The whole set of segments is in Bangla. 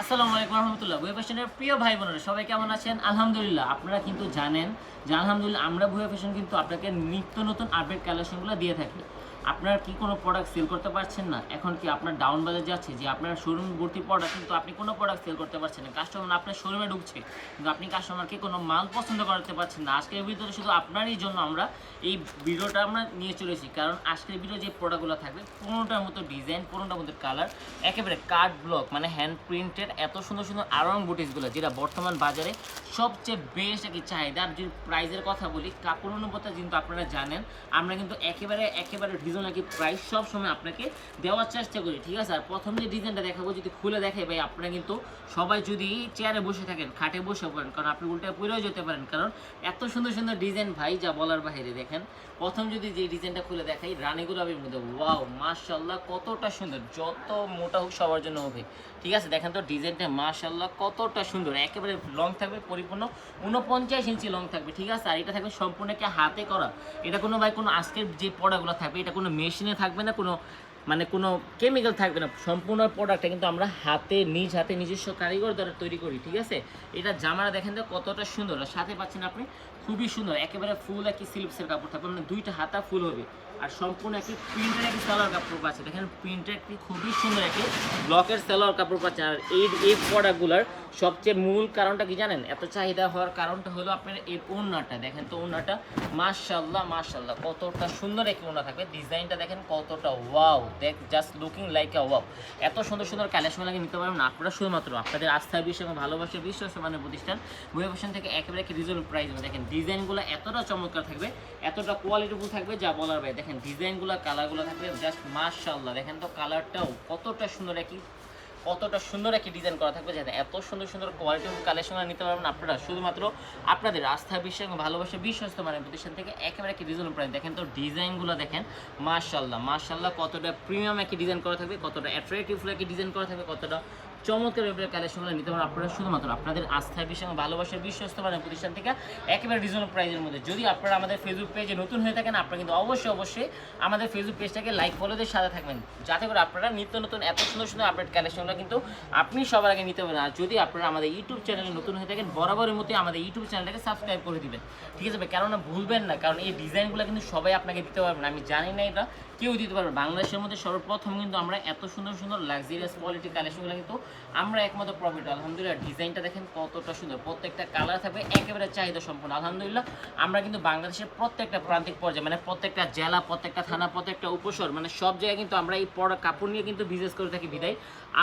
আসসালামু আলাইকুম রহমতুল্লাহ। ভুয়া ফ্যাশনের প্রিয় ভাই বোনেরা সবাই কেমন আছেন? আলহামদুলিল্লাহ, আপনারা কিন্তু জানেন যে আলহামদুলিল্লাহ আমরা ভুয়া ফ্যাশন কিন্তু আপনাকে নিত্য নতুন আপডেট কালেকশনগুলো দিয়ে থাকি। আপনার কি কোনো প্রোডাক্ট সেল করতে পারছেন না? এখন কি আপনার ডাউন বাজার যাচ্ছে যে আপনার শোরুম ভর্তি প্রোডাক্ট কিন্তু আপনি কোনো প্রোডাক্ট সেল করতে পারছেন না। কাস্টমার আপনার শোরুমে ঢুকছে, কিন্তু আপনি কাস্টমারকে কোনো মাল পছন্দ করাতে পারছেন না। আজকের ভিডিওতে শুধু আপনারই জন্য আমরা এই ভিডিওটা আমরা নিয়ে চলেছি। কারণ আজকের ভিডিও যে প্রোডাক্টগুলো থাকবে পনেরোটার মতো ডিজাইন পনেরোটার মতো কালার একেবারে কার্ড ব্লক মানে হ্যান্ড প্রিন্টেড এত সুন্দর সুন্দর আরং বুটিসগুলো যেটা বর্তমান বাজারে সবচেয়ে বেস্ট একটি চাহিদা। যদি প্রাইসের কথা বলি, কাপড় অনুপাতে কিন্তু আপনারা জানেন, আমরা কিন্তু একেবারে একেবারে রিজন একটি প্রাইস সব সময় আপনাকে দেওয়ার চেষ্টা করি, ঠিক আছে? আর প্রথম যে ডিজাইনটা দেখাবো, যদি খুলে দেখে, ভাই, আপনারা কিন্তু সবাই যদি চেয়ারে বসে থাকেন, খাটে বসে পড়েন, কারণ আপনি উল্টে পড়েও যেতে পারেন, কারণ এত সুন্দর সুন্দর ডিজাইন ভাই, যা বলার বাইরে, দেখেন। প্রথম যদি যে ডিজাইনটা খুলে দেখাই, রানী গোলাপের মধ্যে ওয়াও মাশাল্লাহ কতটা সুন্দর, যত মোটা হোক সবার জন্য হবে, ঠিক আছে? দেখেন তো ডিজাইনটা মাশাল্লাহ কতটা সুন্দর, একেবারে লং থাকবে, পরিপূর্ণ উনপঞ্চাশ ইঞ্চি লং থাকবে, ঠিক আছে? আর এটা থাকবে সম্পূর্ণ কি হাতে করা, এটা কোনো, ভাই, কোনো আজকের যে পড়াগুলো থাকবে, এটা মেশিনে থাকবে না, কোনো মানে কোনো কেমিক্যাল থাকবে না। সম্পূর্ণ প্রোডাক্টটা কিন্তু আমরা হাতে, নিজ হাতে নিজস্ব কারিগর দ্বারা তৈরি করি, ঠিক আছে? এটা জামাটা দেখেন তো কতটা সুন্দর। আর সাথে পাচ্ছেন আপনি, খুবই সুন্দর। একেবারে ফুল একই সিল্পসের কাপড় থাকবে। মানে দুইটা হাতা ফুল হবে। আর সম্পূর্ণ একটি প্রিন্টের একটি সালোয়ার কাপড় পাচ্ছে। দেখেন প্রিন্টের একটি খুবই সুন্দর একটি ব্লকের সালোয়ার কাপড় পাচ্ছে। আর এই এই প্রোডাক্টগুলোর সবচেয়ে মূল কারণটা কি জানেন? এত চাহিদা হওয়ার কারণটা হলো আপনার এই ওড়নাটা। দেখেন তো ওড়নাটা মাশাল্লাহ মাশাল্লাহ কতটা সুন্দর একটি ওনা থাকবে। ডিজাইনটা দেখেন কতটা ওয়াও দেখ just looking like a wow এত সুন্দর সুন্দর কালেকশন লাগে নিতে পারবেন আপনারা শুধুমাত্র আপনাদের আস্থা, বিশ্বাস এবং ভালোবাসার বিশ্বাস মানে প্রতিষ্ঠান বই ফ্যাশন থেকে একেবারে একটি রিজনেবল প্রাইস দেখেন ডিজাইনগুলো এতটা চমৎকার থাকবে, এতটা কোয়ালিটিফুল থাকবে যা বলার ভাই দেখেন ডিজাইনগুলো কালারগুলো থাকবে জাস্ট মাশাল্লাহ দেখেন তো কালারটাও কতটা সুন্দর একই, কতটা সুন্দর একটি ডিজাইন করা থাকবে। যাতে এত সুন্দর সুন্দর কোয়ালিটি কালেকশন নিতে পারবেন আপনারা। শুধুমাত্র আপনাদের আস্থা, বিশ্বাস এবং ভালোবাসা বিশ্বস্ত মানে প্রতিষ্ঠান থেকে একেবারে একটি রিজনেবল প্রাইস দেখেন তো ডিজাইনগুলো দেখেন মাশাল্লাহ মাশাল্লাহ কতটা প্রিমিয়াম একটি ডিজাইন করা থাকবে, কতটা অ্যাট্রাকটিভ একটি ডিজাইন করা থাকবে, কতটা চমৎকার ব্যাপারে কালেকশনগুলো নিতে পারেন আপনারা শুধুমাত্র আপনাদের আস্থা বিশ্বাস এবং ভালোবাসার বিশ্বস্ত মানে প্রতিষ্ঠান থেকে একেবারে রিজনেবল প্রাইসের মধ্যে। যদি আপনারা আমাদের ফেসবুক পেজে নতুন হয়ে থাকেন, আপনারা কিন্তু অবশ্যই অবশ্যই আমাদের ফেসবুক পেজটাকে লাইক ফলোদের সাথে থাকবেন। যাতে করে আপনারা নিত্য নতুন, এত সুন্দর সুন্দর আপডেট কালেকশনগুলো কিন্তু আপনি সবার আগে নিতে পারেন। আর যদি আপনারা আমাদের ইউটিউব চ্যানেলে নতুন হয়ে থাকেন, বরাবরের মতোই আমাদের ইউটিউব চ্যানেলটাকে সাবস্ক্রাইব করে দিবেন। ঠিক আছে কেননা ভুলবেন না, কারণ এই ডিজাইনগুলো কিন্তু সবাই আপনাকে দিতে পারবেন আমি জানি না এটা। কেউ দিতে পারবে বাংলাদেশের মধ্যে সর্বপ্রথম কিন্তু আমরা এত সুন্দর সুন্দর লাক্সারিয়াস কোয়ালিটি কালেকশনগুলো কিন্তু আমরা একমাত্র প্রফিট আলহামদুলিল্লাহ। ডিজাইনটা দেখেন কতটা সুন্দর। প্রত্যেকটা কালার থাকবে, একেবারে চাহিদা সম্পূর্ণ আলহামদুলিল্লাহ, আমরা কিন্তু বাংলাদেশের প্রত্যেকটা প্রান্তিক পর্যায়ে মানে প্রত্যেকটা জেলা, প্রত্যেকটা থানা, প্রত্যেকটা উপশহর মানে সব জায়গায় কিন্তু আমরা এই পড়া কাপড় নিয়ে কিন্তু বিজনেস করে থাকি বিদায়।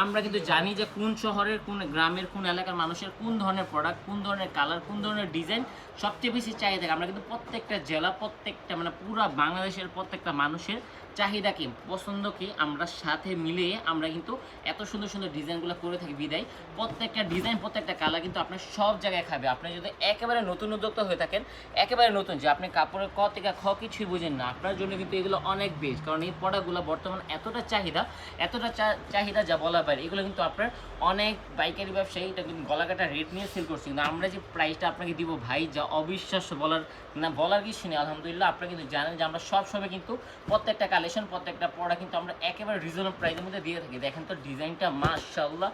আমরা কিন্তু জানি যে কোন শহরের, কোন গ্রামের, কোন এলাকার মানুষের কোন ধরনের প্রোডাক্ট কোন ধরনের কালার কোন ধরনের ডিজাইন সবচেয়ে বেশি চাহিদা। আমরা কিন্তু প্রত্যেকটা জেলা, প্রত্যেকটা মানে পুরো বাংলাদেশের প্রত্যেকটা মানুষের চাহিদা কি, পছন্দ কি, আমরা সাথে মিলিয়ে আমরা কিন্তু এত সুন্দর সুন্দর ডিজাইনগুলো করে থাকি, বিদায়। প্রত্যেকটা ডিজাইন প্রত্যেকটা কালার কিন্তু আপনার সব জায়গায় খাবে। আপনি যদি একেবারে নতুন উদ্যোক্তা হয়ে থাকেন, একেবারে নতুন, যে আপনি কাপড়ের ক থেকে খ কিছুই বুঝেন না, আপনার জন্য কিন্তু এগুলো অনেক বেশ কারণ এই প্রোডাক্টগুলো বর্তমান এতটা চাহিদা এতটা চাহিদা যা বলা বাইরে, এগুলো কিন্তু আপনার অনেক বাইকারি ব্যবসায়ী, এটা কিন্তু গলাকাটা রেট নিয়ে সেল করছে। কিন্তু আমরা যে প্রাইসটা আপনাকে দিব, ভাই, যা অবিশ্বাস্য বলার, না, বলার কিছু নেই, আলহামদুলিল্লাহ, আপনারা কিন্তু জানেন যে আমরা সবসময় কিন্তু প্রত্যেকটা কালেকশন প্রত্যেকটা পড়া কিন্তু আমরা একেবারে রিজনেবল প্রাইসের মধ্যে দিয়ে থাকি। দেখেন তো ডিজাইনটা মাশাআল্লাহ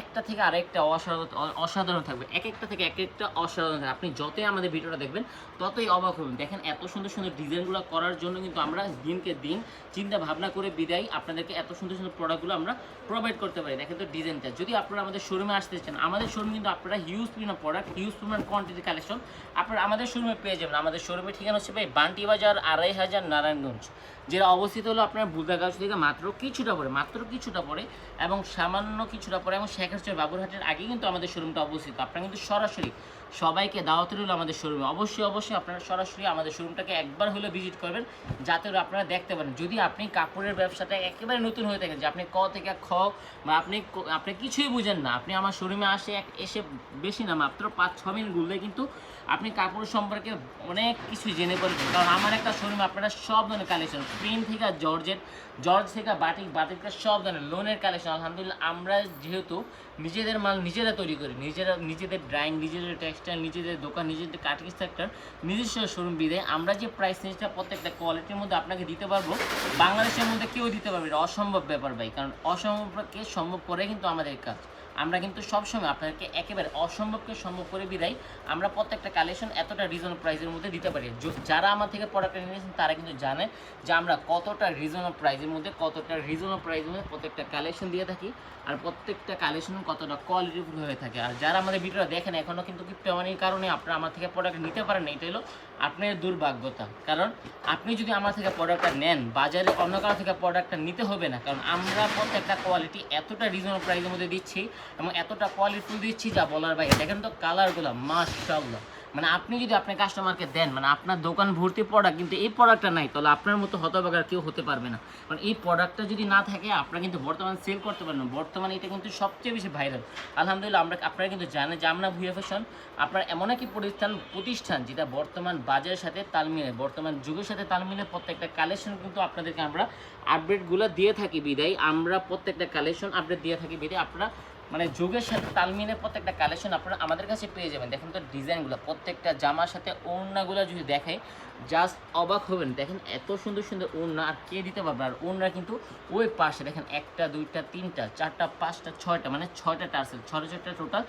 একটা থেকে আরেকটা অসাধারণ অসাধারণ থাকবে। এক একটা থেকে এক একটা অসাধারণ থাকবে। আপনি যতই আমাদের ভিডিওটা দেখবেন, ততই অবাক হবেন। দেখেন এত সুন্দর সুন্দর ডিজাইনগুলো করার জন্য কিন্তু আমরা দিনকে দিন চিন্তা ভাবনা করে বিদায় আপনাদেরকে এত সুন্দর সুন্দর প্রোডাক্টগুলো আমরা প্রোভাইড করতে পারি। দেখেন তো ডিজাইনটা। যদি আপনারা আমাদের শোরুমে আসতে চান, আমাদের শোরুম কিন্তু আপনারা হিউজ পরিমাণ প্রোডাক্ট হিউজ পরিমাণ কোয়ান্টিটি কালেকশন আপনারা আমাদের শোরুমে পেয়ে যাবেন। আমাদের শোরুমের ঠিকানা হচ্ছে ভাই বান্টি বাজার আড়াই হাজার নারায়ণগঞ্জ, যেটা অবস্থিত হলো আপনার বুলদাগাছ থেকে মাত্র কিছুটা পরে, মাত্র কিছুটা পরে এবং সামান্য কিছুটা পরে এবং শেখারচর বাবুরহাটের আগে কিন্তু আমাদের শোরুমটা অবস্থিত। আপনারা কিন্তু সরাসরি সবাইকে দাওয়াত রইল আমাদের শোরুমে অবশ্যই অবশ্যই আপনারা সরাসরি আমাদের শোরুমটাকে একবার হলেও ভিজিট করবেন, যাতে আপনারা দেখতে পারেন। যদি আপনি কাপড়ের ব্যবসাটা একেবারে নতুন হয়ে থাকেন, যে আপনি ক থেকে খ বা আপনি আপনি কিছুই বুঝেন না, আপনি আমার শোরুমে আসে এক, এসে বেশি না, মাত্র পাঁচ, ছ মিনিট ঘুরলে কিন্তু আপনি কাপড় সম্পর্কে অনেক কিছু জেনে পড়বেন কারণ আমার একটা শোরুমে আপনারা সব ধরনের কালেকশন প্রিন্ট থেকে জর্জের জর্জ থেকে বাটিক বাটিকটা সব ধরনের লোনের কালেকশন আলহামদুলিল্লাহ, আমরা যেহেতু নিজেদের মাল নিজেরা তৈরি করি, নিজেরা, নিজেদের ড্রাইং নিজেদের টেক্সটাইল নিজেদের দোকান, নিজেদের কাটিং সেক্টর নিজস্ব শোরুম বিদে আমরা যে প্রাইস রেঞ্জটা প্রত্যেকটা কোয়ালিটির মধ্যে আপনাকে দিতে পারব, বাংলাদেশের মধ্যে কেউ দিতে পারবে এটা অসম্ভব ব্যাপার ভাই, কারণ অসম্ভবকে সম্ভব করে কিন্তু আমাদের কাজ। আমরা কিন্তু সবসময় আপনাদেরকে একেবারে অসম্ভবকে সম্ভব করে বিদায়। আমরা প্রত্যেকটা কালেকশন এতটা রিজনেবল প্রাইসের মধ্যে দিতে পারি। যারা আমার থেকে প্রোডাক্টটা নিয়েছেন, তারা কিন্তু জানে যে আমরা কতটা রিজনেবল প্রাইসের মধ্যে, কতটা রিজনেবল প্রাইসের মধ্যে প্রত্যেকটা কালেকশন দিয়ে থাকি আর প্রত্যেকটা কালেকশন কতটা কোয়ালিটিফুল হয়ে থাকে। আর যারা আমাদের ভিডিওটা দেখেন এখনও কিন্তু ক্রিপ্টোমানির কারণে আপনারা আমার থেকে প্রোডাক্ট নিতে পারেন না হলো আপনার দুর্ভাগ্যতা। কারণ আপনি যদি আমার থেকে প্রোডাক্টটা নেন, বাজারে অন্য কারও থেকে প্রোডাক্টটা নিতে হবে না। কারণ আমরা প্রত্যেকটা কোয়ালিটি এতটা রিজনেবল প্রাইসের মধ্যে দিচ্ছি এবং এতটা কোয়ালিটিও দিচ্ছি যা বলার বাইরে। দেখেন তো কালারগুলো মাশাআল্লাহ। মানে আপনি যদি আপনার কাস্টমারকে দেন মানে আপনার দোকান ভর্তি প্রোডাক্ট কিন্তু এই প্রোডাক্টটা নাই, তাহলে আপনার মতো হতবাগার কেউ হতে পারবে না। কারণ এই প্রোডাক্টটা যদি না থাকে, আপনারা কিন্তু বর্তমানে সেল করতে পারবেন। বর্তমানে এটা কিন্তু সবচেয়ে বেশি ভাইরাল আলহামদুলিল্লাহ, আমরা আপনারা কিন্তু জানেন যে আমরা ভুয়া ফ্যাশন আপনার এমন একটি প্রতিষ্ঠান প্রতিষ্ঠান যেটা বর্তমান বাজারের সাথে তাল মিলে, বর্তমান যুগের সাথে তাল মিলে প্রত্যেকটা কালেকশন কিন্তু আপনাদেরকে আমরা আপডেটগুলো দিয়ে থাকি বিদায়। আমরা প্রত্যেকটা কালেকশন আপডেট দিয়ে থাকি বিদায়। আপনারা মানে যুগের সাথে তাল মিলে প্রত্যেকটা কালেকশন আপনারা আমাদের কাছে পেয়ে যাবেন। দেখেন তো ডিজাইনগুলো, প্রত্যেকটা জামার সাথে ওড়নাগুলো যদি দেখে জাস্ট অবাক হবেন। দেখেন এত সুন্দর সুন্দর ওড়না, আর কে দিতে পারবে? আর ওড়না কিন্তু ওই পাশে, দেখেন একটা, দুইটা, তিনটা, চারটা, পাঁচটা, ছয়টা মানে ছয়টা টার্সেল। ছয়টা ছয়টা টোটাল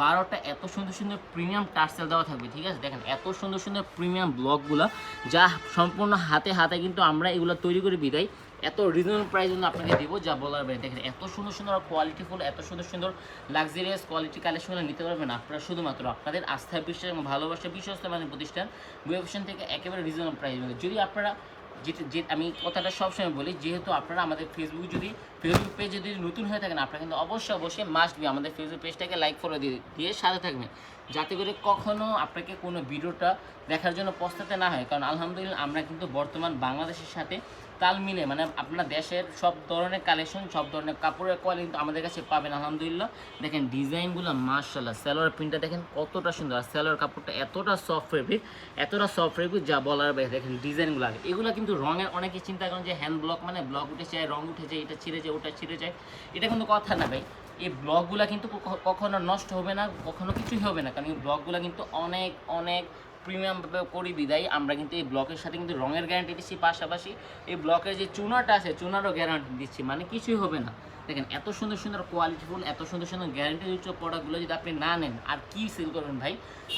বারোটা এত সুন্দর সুন্দর প্রিমিয়াম টার্সেল দেওয়া থাকবে, ঠিক আছে? দেখেন এত সুন্দর সুন্দর প্রিমিয়াম ব্লকগুলো যা সম্পূর্ণ হাতে হাতে কিন্তু আমরা এগুলো তৈরি করে বিদায় এত রিজনেবল প্রাইস কিন্তু আপনাকে দিব, যা বলার বাইরে। দেখেন, এত সুন্দর সুন্দর কোয়ালিটিফুল এত সুন্দর সুন্দর লাক্সারিয়াস কোয়ালিটি কালেকশনগুলো নিতে পারবেন আপনারা শুধুমাত্র আপনাদের আস্থা, বিশ্বাস এবং ভালোবাসা বিশ্বস্ত মানে প্রতিষ্ঠান বুয়েফেশন থেকে একেবারে রিজনেবল প্রাইস যদি আপনারা যে, আমি কথাটা সবসময় বলি, যেহেতু আপনারা আমাদের ফেসবুক যদি ফেসবুক পেজ যদি নতুন হয়ে থাকেন, আপনারা কিন্তু অবশ্যই অবশ্যই মাস্ট বি আমাদের ফেসবুক পেজটাকে লাইক ফলো দিয়ে দিয়ে সাথে থাকবেন। যাতে করে কখনও আপনাকে কোনো ভিডিওটা দেখার জন্য পস্তাতে না হয়। কারণ আলহামদুলিল্লাহ আমরা কিন্তু বর্তমান বাংলাদেশের সাথে তাল মিলে মানে আপনার দেশের সব ধরনের কালেকশন সব ধরনের কাপড়ের কোয়ালিটি কিন্তু আমাদের কাছে পাবেন, আলহামদুলিল্লাহ। দেখেন ডিজাইনগুলো মার্শাল্লাহ স্যালোয়ার প্রিন্টটা দেখেন কতটা সুন্দর। আর স্যালোয়ার কাপড়টা এতটা সফট ফেব্রিক এতটা সফট ফেব্রিক যা বলার বাইরে, দেখেন ডিজাইনগুলো আগে। এগুলো কিন্তু রঙের অনেকে চিন্তা করেন যে হ্যান্ড ব্লক মানে ব্লক উঠে যায় রং উঠে যায়, এটা ছিঁড়ে যায়, ওটা ছিঁড়ে যায়। এটা কিন্তু কথা না ভাই। এই ব্লকগুলো কিন্তু কখনো নষ্ট হবে না, কখনো কিছুই হবে না। কারণ এই ব্লকগুলো কিন্তু অনেক অনেক প্রিমিয়ামভাবে করি বিদায়। আমরা কিন্তু এই ব্লকের সাথে কিন্তু রঙের গ্যারান্টি দিচ্ছি। পাশাপাশি এই ব্লকের যে চুনাটা আছে, চুনারও গ্যারান্টি দিচ্ছি। মানে কিছুই হবে না। দেখেন, এত সুন্দর সুন্দর কোয়ালিটি কোয়ালিটিফুল এত সুন্দর সুন্দর গ্যারান্টিযুক্ত প্রোডাক্টগুলো যদি আপনি না নেন, আর কি সেল করবেন ভাই?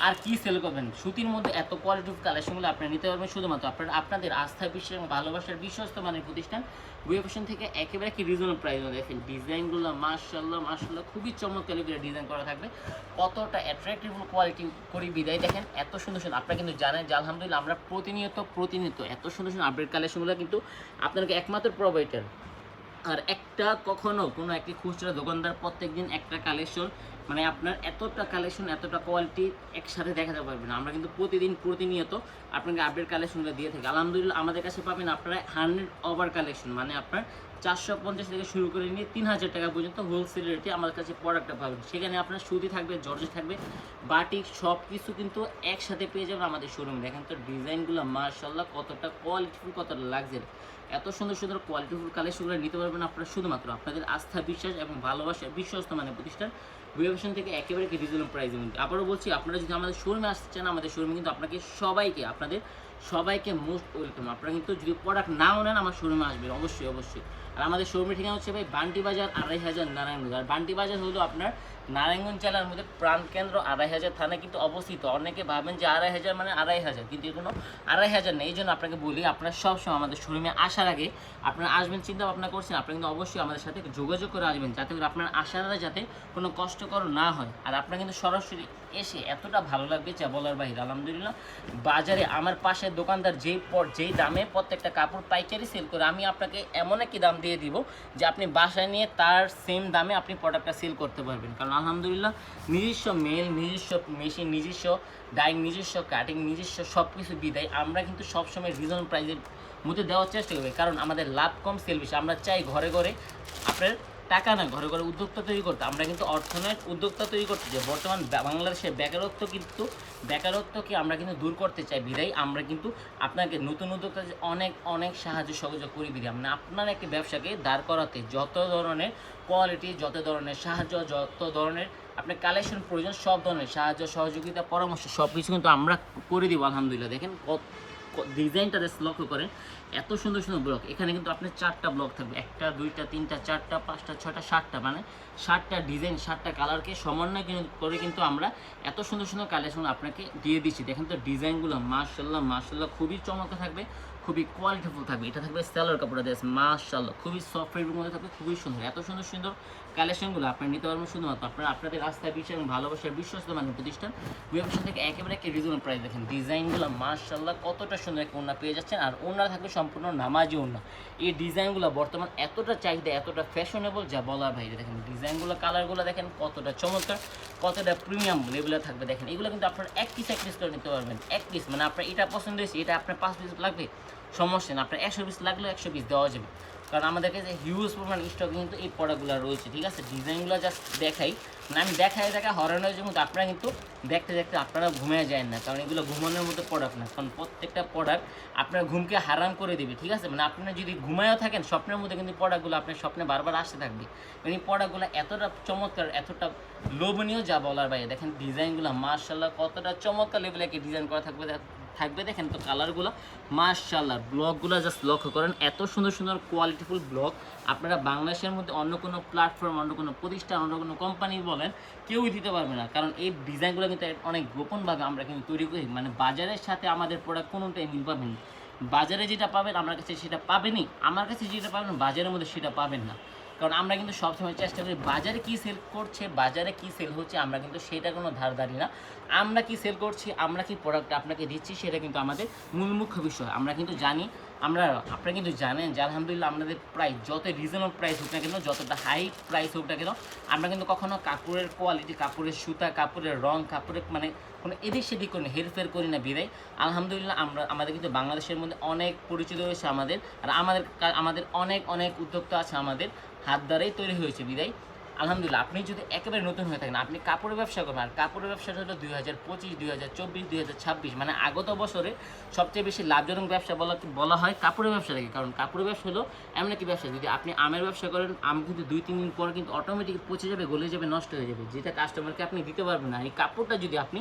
আর কি সেল করবেন? সুতির মধ্যে এত কোয়ালিটিফুল কালেকশনগুলো আপনি নিতে পারবেন শুধুমাত্র আপনার, আপনাদের আস্থা, বিশ্বাস এবং ভালোবাসার বিশ্বস্ত মানের প্রতিষ্ঠান বুয়ে থেকে একেবারে কি রিজনেবল প্রাইস দেখেন ডিজাইনগুলো মার্শাল্লাহ মার্শাল্লাহ খুবই চমৎকার করে ডিজাইন করা থাকবে। কতটা অ্যাট্রাক্টিভ কোয়ালিটি করি বিদায়। দেখেন, এত সুন্দর সুন্দর, আপনারা কিন্তু জানেন যে আলহামদুলিল্লাহ আমরা প্রতিনিয়ত প্রতিনিয়ত এত সুন্দর সুন্দর আপডেট কালেকশনগুলো কিন্তু আপনাদেরকে একমাত্র প্রোভাইডার আর একটা কখনো কোনো একটি খুচরা দোকানদার প্রত্যেক দিন একটা কালেকশন মানে আপনার এতটা কালেকশন এতটা কোয়ালিটি একসাথে দেখাতে পারবে না। আমরা কিন্তু প্রতিদিন, প্রতিনিয়ত আপনাকে আপডেট কালেকশনগুলো দিয়ে থাকি। আলহামদুলিল্লাহ আমাদের কাছে পাবেন আপনারা হান্ড্রেড ওভার কালেকশন মানে আপনার চারশো পঞ্চাশ থেকে শুরু করে নিয়ে তিন হাজার টাকা পর্যন্ত হোলসেল রেটে আমার কাছে প্রোডাক্টটা পাবেন। সেখানে আপনার সুতি থাকবে জর্জে থাকবে বাটিক সব কিছু কিন্তু একসাথে পেয়ে যাবেন আমাদের শোরুমে দেখেন তো ডিজাইনগুলো মার্শাল্লাহ কতটা কোয়ালিটিফুল কতটা লাগছে এত সুন্দর সুন্দর কোয়ালিটিফুল কালেকশনগুলো নিতে পারবেন আপনারা শুধুমাত্র আপনাদের আস্থা, বিশ্বাস এবং ভালোবাসা, বিশ্বস্ত মানে প্রতিষ্ঠান। ভিভেশন থেকে একেবারে রিজনেবল প্রাইসের মধ্যে। আবারও বলছি, আপনারা যদি আমাদের শোরুমে আসতে চান, আমাদের শোরুমে কিন্তু আপনাকে সবাইকে, আপনাদের সবাইকে মোস্ট ওয়েলকাম আপনারা কিন্তু যদি প্রোডাক্ট নাও নেন, আমার শোরুমে আসবেন অবশ্যই অবশ্যই। আর আমাদের শোরুমের ঠিকানা হচ্ছে ভাই বান্টি বাজার আড়াই হাজার নারায়ণগঞ্জ। আর বান্টি বাজার হলো আপনার নারায়ণগঞ্জ জেলার মধ্যে প্রাণকেন্দ্র আড়াই হাজার থানা কিন্তু অবস্থিত। অনেকে ভাবেন যে আড়াই হাজার মানে আড়াই হাজার, কিন্তু এগুলো আড়াই হাজার নেই। এই জন্য আপনাকে বলি, আপনারা সবসময় আমাদের শোরুমে আসার আগে আপনারা আসবেন চিন্তা ভাবনা করছেন, আপনারা কিন্তু অবশ্যই আমাদের সাথে যোগাযোগ করে আসবেন, যাতে করে আপনার আসাটা যাতে কোনো কষ্টকর না হয়। আর আপনারা কিন্তু সরাসরি এসে এতটা ভালো লাগবে যা বলার বাহির আলহামদুলিল্লাহ, বাজারে আমার পাশের দোকানদার যেই যেই দামে প্রত্যেকটা কাপড় পাইকারি সেল করে, আমি আপনাকে এমন একটি দাম দিয়ে দিব যে আপনি বাসায় নিয়ে তার সেম দামে আপনি প্রোডাক্টটা সেল করতে পারবেন। কারণ আলহামদুলিল্লাহ, নিজস্ব মেল নিজস্ব মেশিন নিজস্ব ডাই নিজস্ব কাটিং নিজস্ব সব কিছু বিদায়। আমরা কিন্তু সবসময় রিজন প্রাইজের মধ্যে দেওয়ার চেষ্টা করবে কারণ আমাদের লাভ কম সেল বেশি। আমরা চাই ঘরে ঘরে আপনার টাকা না, ঘরে ঘরে উদ্যোক্তা তৈরি করতে। আমরা কিন্তু অর্থনৈতিক উদ্যোক্তা তৈরি করতে চাই। বর্তমান বাংলাদেশের বেকারত্ব কিন্তু, বেকারত্বকে আমরা কিন্তু দূর করতে চাই বিদায় আমরা কিন্তু আপনাকে নতুন উদ্যোক্তা অনেক অনেক সাহায্য সহযোগ করি বিদায় মানে আপনার একটি ব্যবসাকে দাঁড় করাতে যত ধরনের কোয়ালিটি যত ধরনের সাহায্য, যত ধরনের আপনার কালেকশন প্রয়োজন, সব ধরনের সাহায্য, সহযোগিতা, পরামর্শ সব কিছু কিন্তু আমরা করে দিব, আলহামদুলিল্লাহ। দেখেন ডিজাইনটা লক্ষ্য করেন। এত সুন্দর সুন্দর ব্লক এখানে কিন্তু আপনার চারটা ব্লক থাকবে। একটা, দুইটা, তিনটা, চারটা, পাঁচটা ছটা সাতটা। মানে ষাটটা ডিজাইন ষাটটা কালারকে সমন্বয় করে কিন্তু আমরা এত সুন্দর সুন্দর কালেকশন আপনাকে দিয়ে দিচ্ছি। দেখেন তো ডিজাইনগুলো মার্শাল্লাহ মার্শাল্লাহ খুবই চমৎকার থাকবে, খুবই কোয়ালিটিফুল থাকবে। এটা থাকবে সেলার কাপড় দেশ মার্শাল্লাহ খুবই সফট ফেব্রিক মধ্যে থাকবে, খুবই সুন্দর। এত সুন্দর সুন্দর কালেকশনগুলো আপনারা নিতে পারবেন শুধুমাত্র আপনারা আপনাদের রাস্তায় বিশ্বাস এবং ভালোবাসার বিশ্বস্ত মানের প্রতিষ্ঠান। ওয়েবসাইট থেকে একেবারে একটা রিজনেবল প্রাইস দেখেন। ডিজাইনগুলো মার্শাল্লাহ কতটা সুন্দর একটা ওনা পেয়ে যাচ্ছেন। আর ওনা থাকবে সম্পূর্ণ নামাজি ওনা এই ডিজাইনগুলো বর্তমান এতটা চাহিদা, এতটা ফ্যাশনেবল যা বলার বাইরে। দেখেন ডিজাইনগুলো কালারগুলো দেখেন কতটা চমৎকার, কতটা প্রিমিয়াম লেভেলে থাকবে। দেখেন এগুলো কিন্তু আপনারা এক পিস এক পিস করে নিতে পারবেন। এক পিস মানে আপনার এটা পছন্দ হয়েছে, এটা আপনার পাঁচ পিস লাগবে। সমস্যা না আপনার একশো পিস লাগলেও একশো পিস দেওয়া যাবে। কারণ আমাদের কাছে হিউজ পরিমাণ স্টক কিন্তু এই প্রোডাক্টগুলো রয়েছে, ঠিক আছে? ডিজাইনগুলো জাস্ট দেখাই। মানে আমি দেখাই দেখা হরানো হয়েছে কিন্তু আপনারা কিন্তু দেখতে দেখতে আপনারা ঘুমিয়ে যায় না, কারণ এগুলো ঘুমানোর মতো প্রোডাক্ট না। কারণ প্রত্যেকটা প্রোডাক্ট আপনার ঘুমকে হারাম করে দেবে, ঠিক আছে? মানে আপনারা যদি ঘুমায়ও থাকেন, স্বপ্নের মধ্যে কিন্তু প্রোডাক্টগুলো আপনার স্বপ্নে বারবার আসতে থাকবে। কারণ এই প্রোডাক্টগুলো এতটা চমৎকার, এতটা লোভনীয় যা বলার বাইরে। দেখেন ডিজাইনগুলো মার্শাল্লাহ কতটা চমৎকার লেভেলে ডিজাইন করা থাকবে থাকবে, দেখেন তো কালারগুলো মার্শাল্লাহ ব্লগগুলো জাস্ট লক্ষ্য করেন, এত সুন্দর সুন্দর কোয়ালিটিফুল ব্লগ আপনারা বাংলাদেশের মধ্যে অন্য কোনো প্ল্যাটফর্ম অন্য কোনো প্রতিষ্ঠান, অন্য কোনো কোম্পানি বলেন, কেউই দিতে পারবে না। কারণ এই ডিজাইনগুলো কিন্তু অনেক গোপনভাবে আমরা কিন্তু তৈরি করি। মানে বাজারের সাথে আমাদের প্রোডাক্ট কোনোটাই মিল পাবেন। বাজারে যেটা পাবেন, আমার কাছে সেটা পাবেনই। আমার কাছে যেটা পাবেন, বাজারের মধ্যে সেটা পাবেন না। কারণ আমরা কিন্তু সবসময় চেষ্টা করি বাজারে কি সেল করছে, বাজারে কি সেল হচ্ছে, আমরা কিন্তু সেটা কোনো ধার ধারি না। আমরা কি সেল করছি, আমরা কি প্রোডাক্ট আপনাকে দিচ্ছি, সেটা কিন্তু আমাদের মূল মুখ্য বিষয়। আমরা কিন্তু জানি, আমরা, আপনারা কিন্তু জানেন যে আলহামদুলিল্লাহ আমাদের প্রাইস যত রিজনেবল প্রাইস হোক না কেন, যতটা হাই প্রাইস হোক না কেন, আমরা কিন্তু কখনো কাপড়ের কোয়ালিটি কাপড়ের সুতা, কাপড়ের রং, কাপড়ের মানে কোনো এদিক সেদিক করি না হেরফের করি না বিদায় আলহামদুলিল্লাহ আমরা, আমাদের কিন্তু বাংলাদেশের মধ্যে অনেক পরিচিত হয়েছে আমাদের, আর আমাদের আমাদের অনেক অনেক উদ্যোক্তা আছে আমাদের। হাত দ্বারাই তৈরি হয়েছে বিদায়। আলহামদুলিল্লাহ, আপনি যদি একেবারে নতুন হয়ে থাকেন, আপনি কাপড়ের ব্যবসা করবেন। আর কাপড়ের ব্যবসাটা হলো দুই হাজার পঁচিশ, দুই হাজার চব্বিশ, দুই হাজার ছাব্বিশ। মানে আগত বছরে সবচেয়ে বেশি লাভজনক ব্যবসা বলা বলা হয় কাপড়ের ব্যবসাটাকে কারণ কাপড়ের ব্যবসা হলো এমন একটি ব্যবসা। যদি আপনি আমের ব্যবসা করেন, আম কিন্তু দুই, তিন দিন পর কিন্তু অটোমেটিক পচে যাবে, গলে যাবে, নষ্ট হয়ে যাবে। যেটা কাস্টমারকে আপনি দিতে পারবেন না। এই কাপড়টা যদি আপনি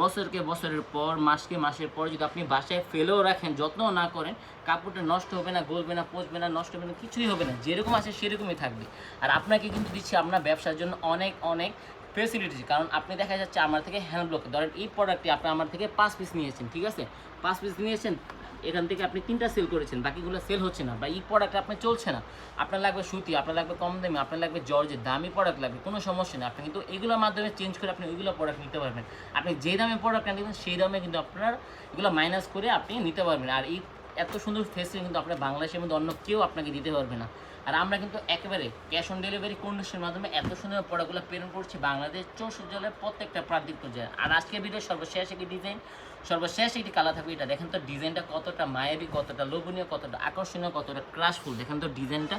বছরকে বছরের পর, মাসকে মাসের পর যদি আপনি বাসায় ফেলেও রাখেন যত্নও না করেন কাপড়টা নষ্ট হবে না, গলবে না, পচবে না, নষ্ট হবে না, কিছুই হবে না, যেরকম আছে সেরকমই থাকবে। আর আপনাকে কিন্তু দিচ্ছি আপনার ব্যবসার জন্য অনেক অনেক ফেসিলিটি কারণ আপনি দেখা যাচ্ছে আমার থেকে হ্যান্ড ব্লক ধরেন এই প্রোডাক্টটি আপনি আমার থেকে পাঁচ পিস নিয়েছেন, ঠিক আছে? পাঁচ পিস নিয়েছেন, এখান থেকে আপনি তিনটা সেল করেছেন, বাকিগুলো সেল হচ্ছে না, বা এই প্রোডাক্ট আপনার চলছে না। আপনার লাগবে সুতি, আপনার লাগবে কম দামি, আপনার লাগবে জর্জের, দামি প্রোডাক্ট লাগবে, কোনো সমস্যা নেই। আপনি কিন্তু এগুলোর মাধ্যমে চেঞ্জ করে আপনি ওইগুলো প্রোডাক্ট নিতে পারবেন। আপনি যে দামে প্রোডাক্ট নেবেন, সেই দামে কিন্তু আপনার এগুলো মাইনাস করে আপনি নিতে পারবেন। আর এই এত সুন্দর ফেসিলিটি কিন্তু আপনার বাংলাদেশের মধ্যে অন্য কেউ আপনাকে দিতে পারবে না। আর আমরা কিন্তু একেবারে ক্যাশ অন ডেলিভারি কন্ডিশনের মাধ্যমে এত সুন্দর প্রোডাক্টগুলো প্রেরণ করছি বাংলাদেশ চৌষট্টি জেলার প্রত্যেকটা প্রান্তিক পর্যায়ে। আর আজকের ভিডিও সর্বশেষ একটি ডিজাইন সর্বশেষ একটি কালার থাকবে এটা। দেখেন তো ডিজাইনটা কতটা মায়াবী, কতটা লোভনীয়, কতটা আকর্ষণীয়, কতটা ক্রাশফুল দেখেন তো ডিজাইনটা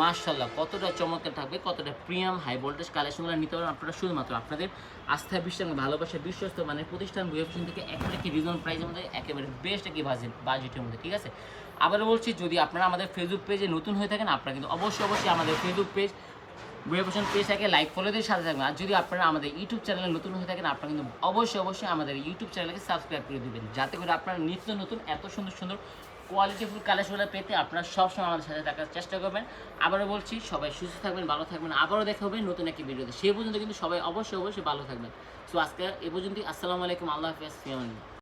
মার্শাল্লাহ কতটা চমৎকার থাকবে, কতটা প্রিমিয়াম হাই ভোল্টেজ কালেকশনগুলো নিতে পারেন আপনারা শুধুমাত্র আপনাদের আস্থা, বিশ্বাস ভালোবাসা, বিশ্বস্ত মানে প্রতিষ্ঠান বুয়েফিশন থেকে একেবারে কি রিজন প্রাইসের মধ্যে, একেবারে বেস্ট একটি বাজেট বাজেটের মধ্যে, ঠিক আছে? আবারও বলছি, যদি আপনারা আমাদের ফেসবুক পেজে নতুন হয়ে থাকেন, আপনারা কিন্তু অবশ্যই অবশ্যই আমাদের ফেসবুক পেজ বুয়েফিশন পেজটাকে লাইক ফলো দিয়ে সাথে থাকবেন। আর যদি আপনারা আমাদের ইউটিউব চ্যানেলে নতুন হয়ে থাকেন, আপনারা কিন্তু অবশ্যই অবশ্যই আমাদের ইউটিউব চ্যানেলকে সাবস্ক্রাইব করে দেবেন। যাতে করে আপনারা নিত্য নতুন, এত সুন্দর সুন্দর কোয়ালিটিফুল কালেকশনগুলো পেতে আপনারা সবসময় আমাদের সাথে থাকার চেষ্টা করবেন। আবারও বলছি, সবাই সুস্থ থাকবেন, ভালো থাকবেন। আবারও দেখা হবে নতুন একটি ভিডিওতে সেই পর্যন্ত কিন্তু সবাই অবশ্যই অবশ্যই ভালো থাকবেন। সো আজকে এ পর্যন্তই। আসসালামু আলাইকুম। আল্লাহ হাফিজ।